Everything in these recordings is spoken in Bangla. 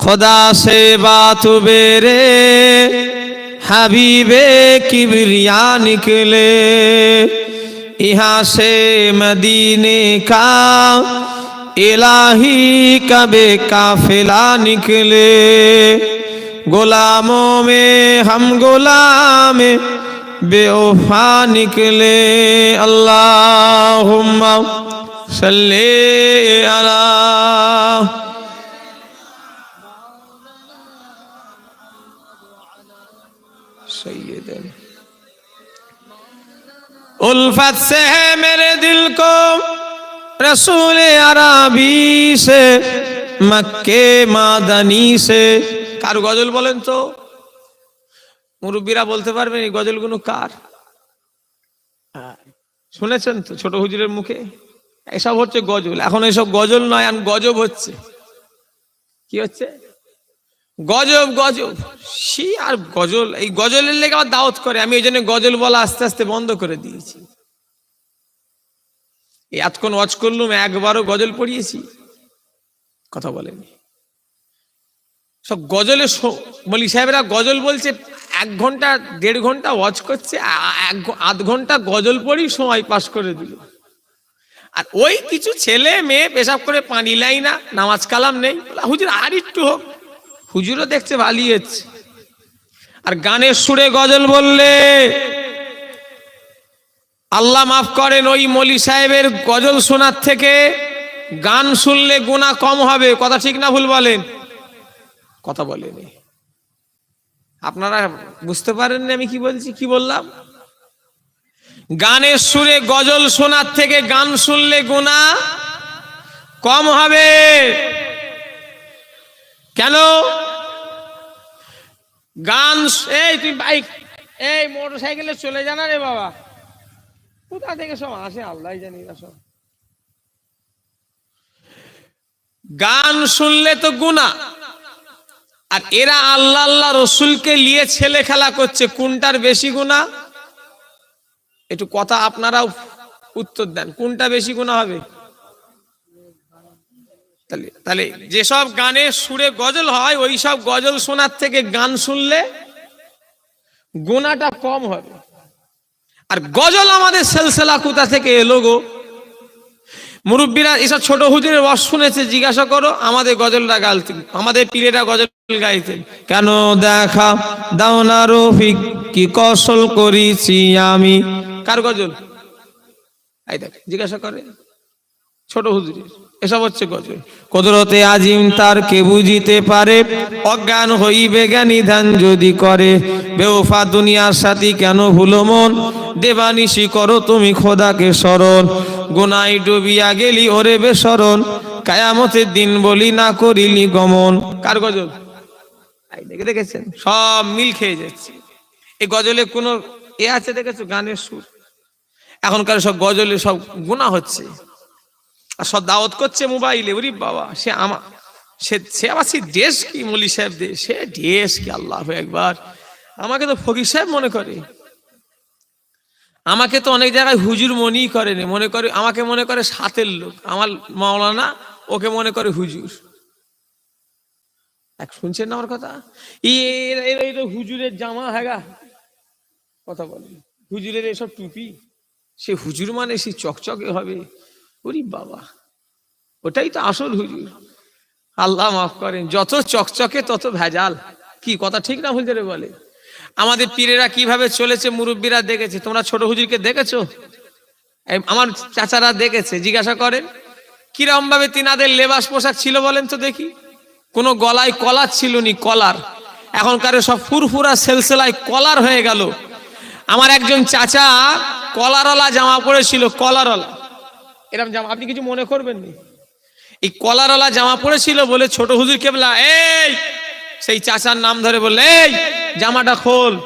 खुदा से बात बेरे हबीबे किबरिया निकले यहाँ से मदीने का इलाही कबे काफिला निकले गुलामों में हम गुलाम बेवफा निकले अल्लाहुम्मा सल्ले अला سیدن الفت سے ہے میرے دل کو رسول عربی سے مکے مادنی সে। কার গজল বলেন তো? মুরব্বীরা বলতে পারবেন এই গজলগুলো কার? শুনেছেন তো ছোট হুজুরের মুখে? এসব হচ্ছে গজল। এখন এসব গজল নয়, এখন গজব হচ্ছে। কি হচ্ছে? গজব গজব। সি আর গজল, এই গজলের লেগে আবার দাওয়াত করে। আমি ওই জন্য গজল বলা আস্তে আস্তে বন্ধ করে দিয়েছি। এতক্ষণ ওয়াচ করলুম, একবারও গজল পড়িয়েছি। কথা বলেনি। সব গজলে বলি, সাহেবরা গজল বলছে, এক ঘণ্টা, দেড় ঘণ্টা ওয়াচ করছে আধ ঘণ্টা গজল পড়ি সময় পাস করে দিল। আর ওই কিছু ছেলে, মেয়ে পেশাব করে পানি লাই না, নামাজ কালাম নেই। হুজুর আর একটু হোক। হুজুরও দেখছে ভালোই হচ্ছে। আর গানের সুরে গজল বললে, আল্লাহ মাফ করেন, ওই মলি সাহেবের গজল শোনার থেকে গান শুনলে গুণা কম হবে। কথা ঠিক না ভুল বলেন? কথা বলেনি। আপনারা বুঝতে পারেননি আমি কি বলছি, কি বললাম? গানের সুরে গজল শোনার থেকে গান শুনলে গুণা কম হবে। কেন? গান এই তুই বাইক। এই মোটর সাইকেলে চলে জানা রে বাবা। কোথা থেকে সব আসে আল্লাহ জানি না সব। গান শুনলে তো গুণা আর এরা আল্লাহ আল্লাহ রসুলকে নিয়ে ছেলে খেলা করছে। কোনটার বেশি গুণা একটু কথা আপনারাও উত্তর দেন। কোনটা বেশি গুণা হবে? তাহলে তাহলে যেসব গানে সুরে গজল হয় ওই সব গজল শোনার থেকে গান শুনলে গোনাটা কম হবে। আর গজল আমাদের সেলসেলা কোথা থেকে এলো গো? মুরব্বীরা এসব ছোট হুজুরের বস শুনেছে, জিজ্ঞাসা করো, আমাদের গজলটা গাইতেন আমাদের পীরেরা গজল গাইতেন। কেন দেখা দাও না রফিক, কি কৌশল করেছি আমি। কার গজল? জিজ্ঞাসা করে ছোট হুজুরের। এসব হচ্ছে গজল। কদরতে আজিম তার কে বুঝিতে পারে? অজ্ঞান হইবে জ্ঞানী ধ্যান যদি করে। বেওফা দুনিয়ার সাথী কেন ভুলো মন? দেবানিশি করো তুমি খোদাকে স্মরণ। গুনাই ডুবিয়া গেলি ওরে বেসরণ। কায়ামতের দিন বলি না করিলি গমন। কার গজল? দেখে দেখেছেন? সব মিল খেয়ে যাচ্ছে। এই গজলে কোনো এ আছে দেখেছ? গানের সুর। এখনকার সব গজলে সব গুণা হচ্ছে। আর সব দাওয়াত করছে মোবাইলে। ওরি বাবা, সে আমা, সে সে আবার সে দেশ কি মলি সাহেব দেশ সে দেশ কি আল্লাহ একবার। আমাকে তো ফকির সাহেব মনে করে। আমাকে তো অনেক জায়গায় হুজুর মনেই করেনি মনে করে, আমাকে মনে করে সাতের লোক। আমার মাওলানা, ওকে মনে করে হুজুর। এক শুনছেন না আমার কথা? এই এরা হুজুরের জামা হ্যাগা কথা বলে হুজুরের এসব টুপি, সে হুজুর মানে সে চকচকে হবে। ওরি বাবা, ওটাই তো আসল হুজুর। আল্লাহ মাফ করেন, যত চকচকে তত ভেজাল। কি কথা ঠিক না হুজুরে বলে? আমাদের পীরেরা কীভাবে চলেছে মুরব্বীরা দেখেছে? তোমরা ছোট হুজুরকে দেখেছ? আমার চাচারা দেখেছে, জিজ্ঞাসা করেন কিরম ভাবে তিনাদের লেবাস পোশাক ছিল বলেন তো দেখি? কোনো গলায় কলার ছিল নি কলার। এখনকার সব ফুরফুরা সেলসেলায় কলার হয়ে গেল। আমার একজন চাচা কলারওয়ালা জামা পরেছিল, কলারওয়ালা। এরকম জামা, আপনি কিছু মনে করবেন নি? এই কলারওয়ালা জামা পরেছিল বলে ছোট হুজুর কেবলা, এই! সেই চাচার নাম ধরে বললে, এই, জামাটা খোল।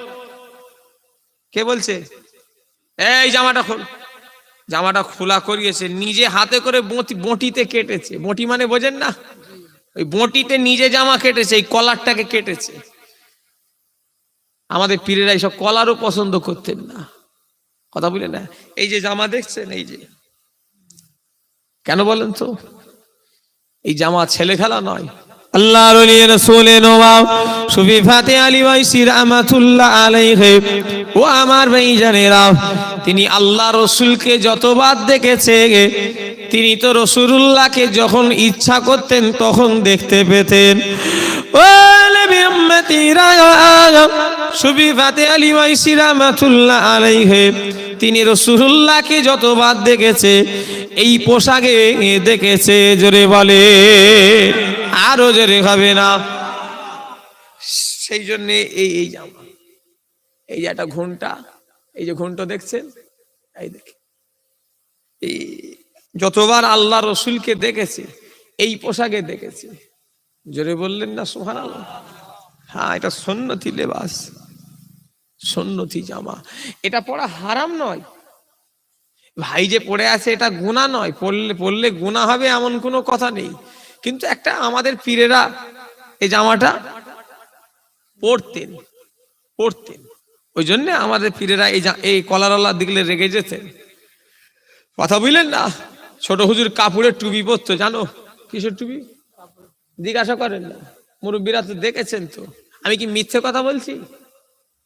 কে বলছে? এই, জামাটা খোল। জামাটা খোলা করিয়েছে, নিজে হাতে করে বঁটি বঁটিতে কেটেছে। বঁটি মানে বোঝেন না? ওই বঁটিতে নিজে জামা কেটেছে, এই কলারটাকে কেটেছে। আমাদের পীরেরা এইসব কলারও পছন্দ করতেন না। কথা বলে না? এই যে জামা দেখছেন, এই যে। বলেন তো? এই জামা ছেলে খেলা নয়। নবাব ফাতে আলী ও আমার তিনি আল্লাহ রসুলকে যতবার দেখেছে তিনি তো রসুলুল্লাহকে যখন ইচ্ছা করতেন তখন দেখতে পেতেন। ও সুফি ফাতে আলী তিনি রসুলুল্লাহকে যতবার দেখেছে এই পোশাকে দেখেছে জোরে বলে, আরও জোরে হবে না। সেই জন্য এই এই জামা, এই যে একটা ঘণ্টা এই যে ঘণ্টা দেখছেন? এই দেখে এই যতবার আল্লাহ রসুলকে দেখেছে, এই পোশাকে দেখেছে। জোরে বললেন না সোহান হ্যাঁ এটা সন্ন্যতি লেবাস সন্ন্যতি জামা। এটা পরা হারাম নয়। ভাই যে পড়ে আছে, এটা গুণা নয়। পড়লে পড়লে গুণা হবে এমন কোনো কথা নেই। কিন্তু একটা আমাদের পীরেরা এই জামাটা পড়তেন পড়তেন। ওই জন্য আমাদের পীরেরা এই এই কলারওয়ালা দিকলে রেগে যেতেন। কথা বুঝলেন না? ছোট হুজুর কাপড়ের টুপি পরতো, জানো? কিসের টুপি? জিজ্ঞাসা করেন না। মুরব্বীরা তো দেখেছেন তো। আমি কি মিথ্যে কথা বলছি?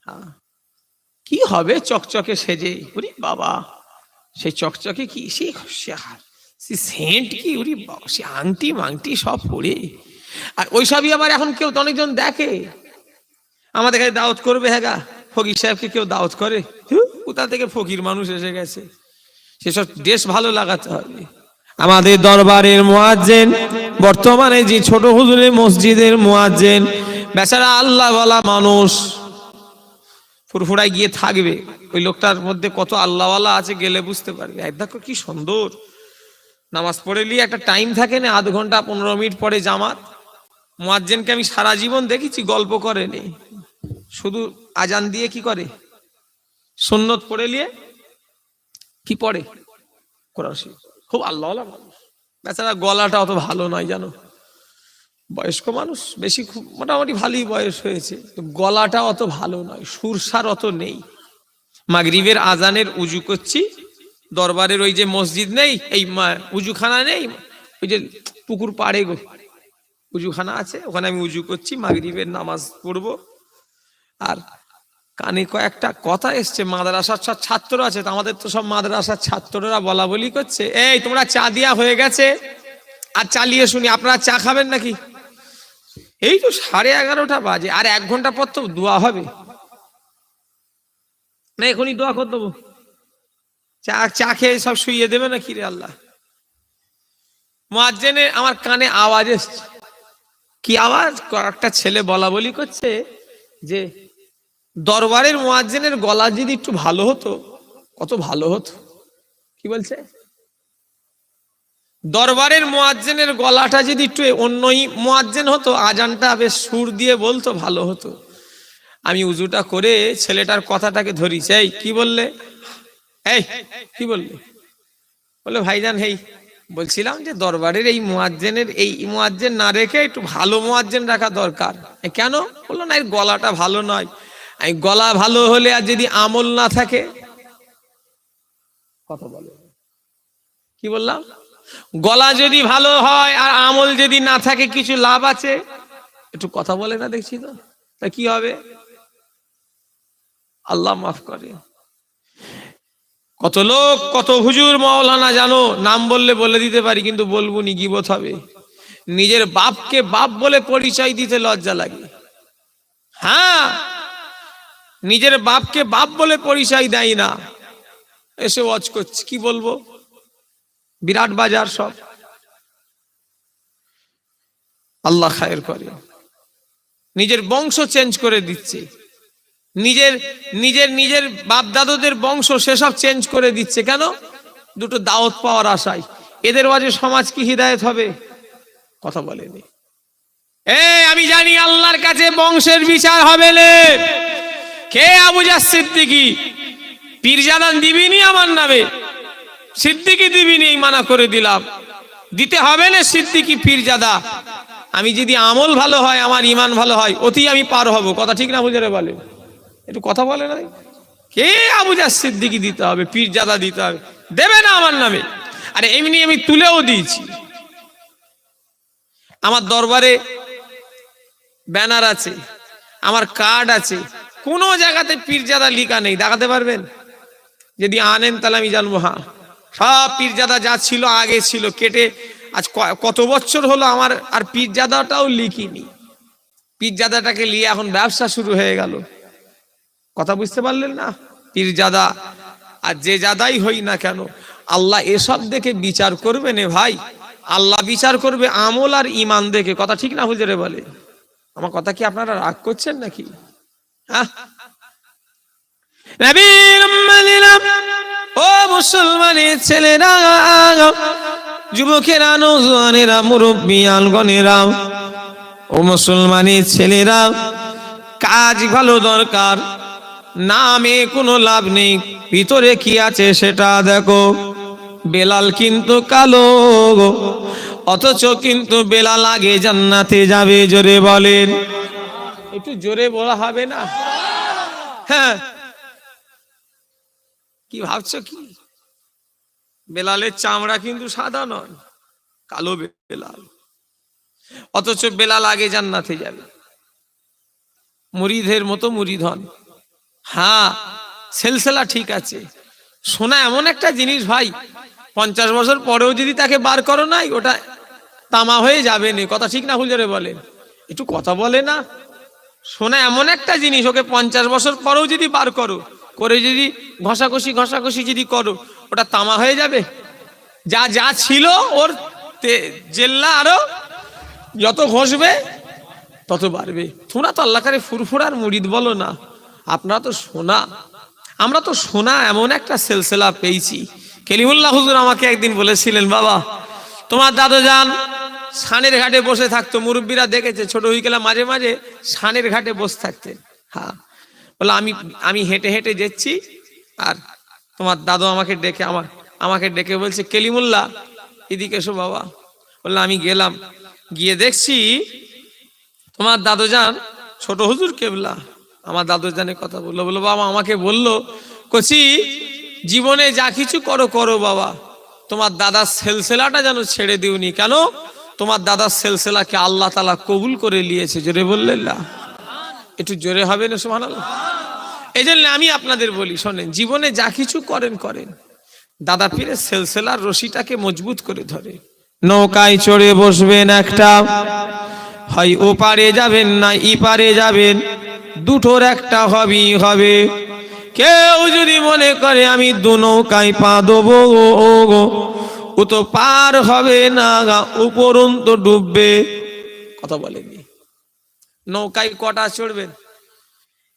হ্যাঁ। কি হবে চকচকে সেজে? বাবা। সেই চকচকে কি? সে সে সেন্ট কি? বাবা সে আংটি মাংটি সব পড়ে আর ওইসবই আবার এখন কেউ তো অনেকজন দেখে। আমাদের কাছে দাওয়াত করবে হ্যাঁ ফকির সাহেবকে কেউ দাওয়াত করে। কোথা থেকে ফকির মানুষ এসে গেছে? সেসব দেশ ভালো লাগাতে হবে। আমাদের দরবারের মোয়াজ্জেন, বর্তমানে যে ছোট হুজুরের মসজিদের মোয়াজ্জেন, বেচারা আল্লাহ বলা মানুষ। ফুরফুরায় গিয়ে থাকবে। ওই লোকটার মধ্যে কত আল্লাহওয়ালা আছে গেলে বুঝতে পারবে। দেখো কি সুন্দর। নামাজ পড়ে নিয়ে একটা টাইম থাকে না, আধ ঘণ্টা, পনেরো মিনিট পরে জামাত। মোয়াজ্জেনকে আমি সারা জীবন দেখেছি, গল্প করেনি শুধু আজান দিয়ে কি করে? সুন্নত পড়ে নিয়ে কি পড়ে? খুব আল্লাহ বেচারা গলাটা অত ভালো নয় জানো? বয়স্ক মানুষ বেশি খুব মোটামুটি ভালোই বয়স হয়েছে। গলাটা অত ভালো নয়, সুরসার অত নেই। মাগরিবের আজানের উজু করছি, দরবারের ওই যে মসজিদ নেই, এই উজুখানা নেই, ওই যে পুকুর পাড়ে গো, উজুখানা আছে, ওখানে আমি উজু করছি, মাগরিবের নামাজ পড়ব। আর কানে কয়েকটা কথা এসছে, মাদ্রাসার সব ছাত্র আছে, তো আমাদের তো সব মাদ্রাসার ছাত্ররা বলা বলি করছে, এই, তোমরা চা দিয়া হয়ে গেছে, আর চালিয়ে শুনি, আপনারা চা খাবেন নাকি? এই তো সাড়ে এগারোটা বাজে আর এক ঘণ্টা পর তো দোয়া হবে। না এখনই দোয়া করে দেবো। চা চা খেয়ে সব শুইয়ে দেবে না কিরে আল্লাহ? মাঝজেনে আমার কানে আওয়াজ এসছে। কি আওয়াজ? একটা ছেলে বলা বলি করছে যে দরবারের মোয়াজ্জেনের গলা যদি একটু ভালো হতো কত ভালো হতো। কি বলছে? দরবারের মোয়াজ্জেনের গলাটা যদি একটু অন্যই মোয়াজ্জেন হতো, আজানটা বেশ সুর দিয়ে বলতো, ভালো হতো। আমি উজুটা করে ছেলেটার কথাটাকে ধরি এই, কি বললে? এই, কি বললে? বলে ভাইজান, হেই, বলছিলাম যে দরবারের এই মোয়াজ্জেনের, এই মোয়াজ্জেন না রেখে একটু ভালো মোয়াজ্জেন রাখা দরকার। কেন? বলল, না, এর গলাটা ভালো নয়। এই গলা ভালো হলে আর যদি আমল না থাকে? কথা বলে। কি বললাম? গলা যদি ভালো হয় আর আমল যদি না থাকে, কিছু লাভ আছে? একটু কথা বলে না দেখছি তো। তা কি হবে? আল্লাহ মাফ করে। কত লোক, কত হুজুর মাওলানা জানো, নাম বললে বলে দিতে পারি, কিন্তু বলব নি, গিবত হবে। নিজের বাপকে বাপ বলে পরিচয় দিতে লজ্জা লাগে। হ্যাঁ নিজের বাপকে বাপ বলে পরিচয় দেয় না। এসে ওয়াচ করছি, কি বলব? বিরাট বাজার সব। আল্লাহ খায়ের করে। নিজের বংশ চেঞ্জ করে দিচ্ছে। নিজের নিজের নিজের বাপ দাদুদের বংশ সেসব চেঞ্জ করে দিচ্ছে কেন? দুটো দাওয়াত পাওয়ার আশায়। এদের ওয়াজে সমাজ কি হৃদায়ত হবে? কথা বলেনি। এ, আমি জানি আল্লাহর কাছে বংশের বিচার হবে লে। কে আবু জাস সিদ্দিকি পীরজাদান দিবিনি আমার নামে। সিদ্দিকি দিবিনি এই মানা করে দিলাম। দিতে হবে না সিদ্দিকি পীরজাদা। আমি যদি আমল ভালো হয়, আমার ইমান ভালো হয়, অতি আমি পার হব। কথা ঠিক না বুঝে বলে? একটু কথা বলে না? কে আবু জাস সিদ্দিকি দিতে হবে, পীরজাদা দিতে হবে? দেবে না আমার নামে। আরে এমনি আমি তুলেও দিয়েছি। আমার দরবারে ব্যানার আছে, আমার কার্ড আছে। কোনো জায়গাতে পীরজাদা লিখা নেই, দেখাতে পারবেন? যদি আনেন তাহলে আমি জানব হ্যাঁ। সব পীরজাদা যা ছিল আগে ছিল, কেটে আজ কত বছর হলো আমার, আর পীরজাদাটাও লিখিনি। পীরজাদাটাকে নিয়ে এখন ব্যবসা শুরু হয়ে গেল। কথা বুঝতে পারলেন না? পীরজাদা, আর যে জাদাই হই না কেন, আল্লাহ এসব দেখে বিচার করবে নে ভাই। আল্লাহ বিচার করবে আমল আর ইমান দেখে। কথা ঠিক না হুজুরে বলে? আমার কথা কি আপনারা রাগ করছেন নাকি? হ্যাঁ? ও মুসলমানের ছেলেরা, যুবকেরা, নৌজওয়ানেরা মুরব্বিয়ানগণেরা ও মুসলমানের ছেলেরা, কাজ ভালো দরকার, নামে কোনো লাভ নেই, ভিতরে কি আছে সেটা দেখো। বেলাল কিন্তু কালো অথচ কিন্তু বেলাল আগে জান্নাতে যাবে, জোরে বলেন। একটু জোরে বলা হবে না? হ্যাঁ কি ভাবছ কি? বেলালের চামড়া কিন্তু সাদা নয়, কালো বেলাল। অথচ বেলাল আগে জান্নাতে যাবে। মুরিদের মতো মুরিদ হন হ্যাঁ সেলসেলা ঠিক আছে। সোনা এমন একটা জিনিস ভাই, পঞ্চাশ বছর পরেও যদি তাকে বার করো নাই, ওটা তামা হয়ে যাবে না। কথা ঠিক না হুজরে বলেন একটু কথা বলে না? সোনা এমন একটা জিনিস, ওকে পঞ্চাশ বছর পরেও যদি বার করো করে যদি ঘষাঘষি ঘষাঘষি যদি করো, ওটা তামা হয়ে যাবে? যা যা ছিল ওর জেল্লা আরও যত ঘষবে, তত বাড়বে। তোমরা তো আল্লাহকারে ফুরফুরার মুড়িদ বলো না। আপনারা তো সোনা। আমরা তো সোনা এমন একটা সেলসেলা পেয়েছি। কেলিমুল্লাহ হুজুর আমাকে একদিন বলেছিলেন, বাবা, তোমার দাদু যান সানের ঘাটে বসে থাকতো। মুরব্বীরা দেখেছে, ছোট গেলে মাঝে মাঝে সানের ঘাটে বসে থাকতেন। হ্যাঁ। বলে, আমি আমি হেঁটে হেঁটে যাচ্ছি আর তোমার দাদু আমাকে ডেকে, আমার, আমাকে ডেকে বলছে কেলিমুল্লা এদিকে এসো বাবা। বলল আমি গেলাম। গিয়ে দেখছি তোমার দাদু যান ছোট হুজুর কেবলা। আমার দাদু জানে কথা বলল বলল, বাবা, আমাকে বলল, কচি, জীবনে যা কিছু করো করো বাবা। তোমার দাদার সেলসেলাটা যেন ছেড়ে দিওনি। কেন? তোমার দাদার সেলসেলাকে আল্লাহ তালা কবুল করে নিয়েছে। জোরে বললেন না একটু জোরে হবে না সোহান এই জন্য আমি আপনাদের বলি, শোনেন, জীবনে যা কিছু করেন করেন। দাদা পীরের সেলসেলার রশিটাকে মজবুত করে ধরে। নৌকায় চড়ে বসবেন একটা। হয় ও পারে যাবেন না ই পারে যাবেন, দুটোর একটা হবেই হবে। কেউ যদি মনে করে, আমি দু নৌকায় পা দেবো, ও গো। ও তো পার হবে না উপরন্ত ডুববে। কথা বলেনি নৌকায় কটা চড়বেন?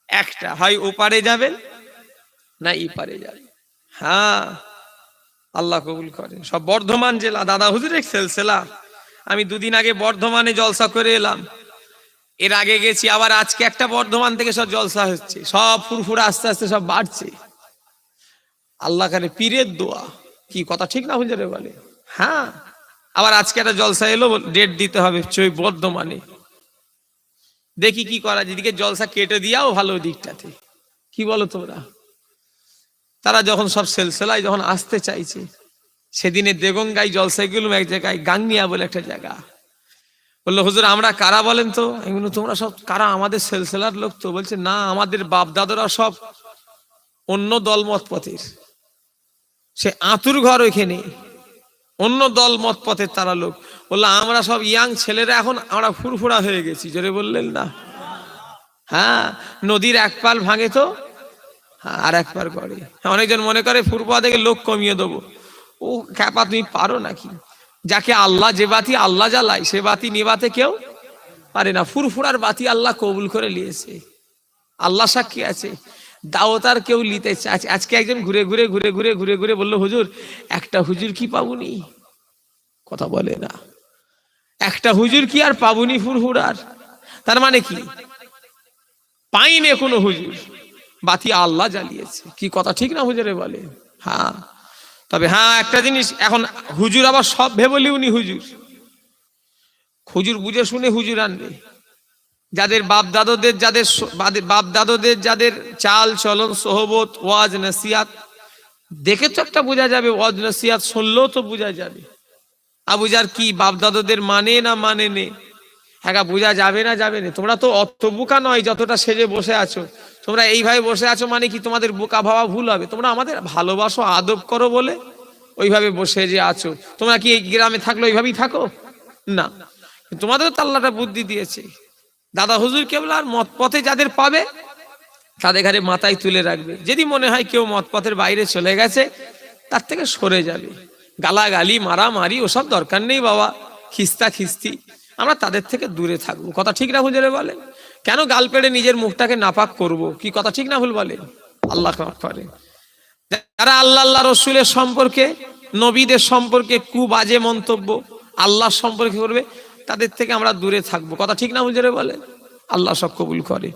একটা। হয় ওপারে যাবেন না ই পারে যাবেন? হ্যাঁ আল্লাহ কবুল করে সব বর্ধমান জেলা। দাদা হুজুরের সেলসেলা। আমি দুদিন আগে বর্ধমানে জলসা করে এলাম। এর আগে গেছি, আবার আজকে একটা বর্ধমান থেকে সব জলসা হচ্ছে। সব ফুরফুরা আস্তে আস্তে সব বাড়ছে। আল্লাহ কারে পীরের দোয়া। কি কথা ঠিক না হুজুরে বলে? হ্যাঁ আবার আজকে একটা জলসা এলো ডেট দিতে হবে চই বর্ধমানে। দেখি কি করা যেদিকে জলসা কেটে দিয়াও ভালো দিকটাতে। কি বলো তোমরা? তারা যখন সব সেলসেলায় যখন আসতে চাইছে, সেদিনে দেগঙ্গাই জলসাই গেলুম এক জায়গায় গাংনিয়া বলে একটা জায়গা। বলল, হুজুর, আমরা কারা বলেন তো? তোমরা সব কারা? আমাদের সেলসেলার লোক তো। বলছে, না, আমাদের বাপ দাদরা সব অন্য দলমত পথের সে আতুর ঘর ওইখানে। অন্য দল মত পথের তারা লোক। বলল আমরা সব ইয়াং ছেলেরা এখন আমরা ফুরফুরা হয়ে গেছি। জোরে বললেন না। হ্যাঁ নদীর এক পাল ভাঙে তো? হ্যাঁ, আর এক পার করে হ্যাঁ, অনেকজন মনে করে ফুরফুরা থেকে লোক কমিয়ে দেবো। ও খ্যাপা তুমি পারো নাকি? যাকে আল্লাহ যে বাতি আল্লাহ জ্বালায় সে বাতি নিবাতে কেউ পারে না। ফুরফুরার বাতি আল্লাহ কবুল করে নিয়েছে। আল্লাহ সাক্ষী আছে। দাওয়াত আর কেউ নিতে আজকে একজন ঘুরে ঘুরে ঘুরে ঘুরে ঘুরে ঘুরে বলল হুজুর একটা হুজুর কি পাবুনি কথা বলে না। একটা হুজুর কি আর পাবুনি ফুরফুরার? তার মানে কি? পাইনে কোনো হুজুর। বাতি আল্লাহ জ্বালিয়েছে। কি কথা ঠিক না হুজুরে বলে? হ্যাঁ। তবে হ্যাঁ একটা জিনিস, এখন হুজুর আবার সব ভেবলি উনি হুজুর। হুজুর বুঝে শুনে হুজুর আনবে। যাদের বাপ দাদুদের যাদের বাপ দাদুদের যাদের চাল, চলন, সোহবত, ওয়াজ নসিয়াত দেখে তো একটা বোঝা যাবে, ওয়াজ নসিয়াত শুনলেও তো বোঝা যাবে। আবুজার কি বাপ দাদুদের মানে না মানে নে? হ্যাঁ বোঝা যাবে না যাবে না? তোমরা তো অত বোকা নয় যতটা সেজে বসে আছো। তোমরা এইভাবে বসে আছো মানে কি তোমাদের বোকা ভাবা ভুল হবে? তোমরা আমাদের ভালোবাসো, আদব করো বলে ওইভাবে বসে যে আছো। তোমরা কি এই গ্রামে থাকলে ওইভাবেই থাকো? না। তোমাদের তো আল্লাহটা বুদ্ধি দিয়েছে। দাদা হুজুর কেবলার মত পথে যাদের পাবে, তাদের ঘরে মাথায় তুলে রাখবে। যদি মনে হয় কেউ মত পথের বাইরে চলে গেছে, তার থেকে সরে যাবে। গালাগালি, মারামারি, ওসব দরকার নেই বাবা। খিস্তা খিস্তি। আমরা তাদের থেকে দূরে থাকব। কথা ঠিক না হুজুরে বলে? কেন গাল পেড়ে নিজের মুখটাকে নাপাক করব? কি কথা ঠিক না ভুল বলে? আল্লাহ করে। যারা আল্লাহ আল্লাহ রসুলের সম্পর্কে, নবীদের সম্পর্কে কু বাজে মন্তব্য, আল্লাহ সম্পর্কে করবে, তাদের থেকে আমরা দূরে থাকব। কথা ঠিক না হুজুরে বলে? আল্লাহ সব কবুল করে।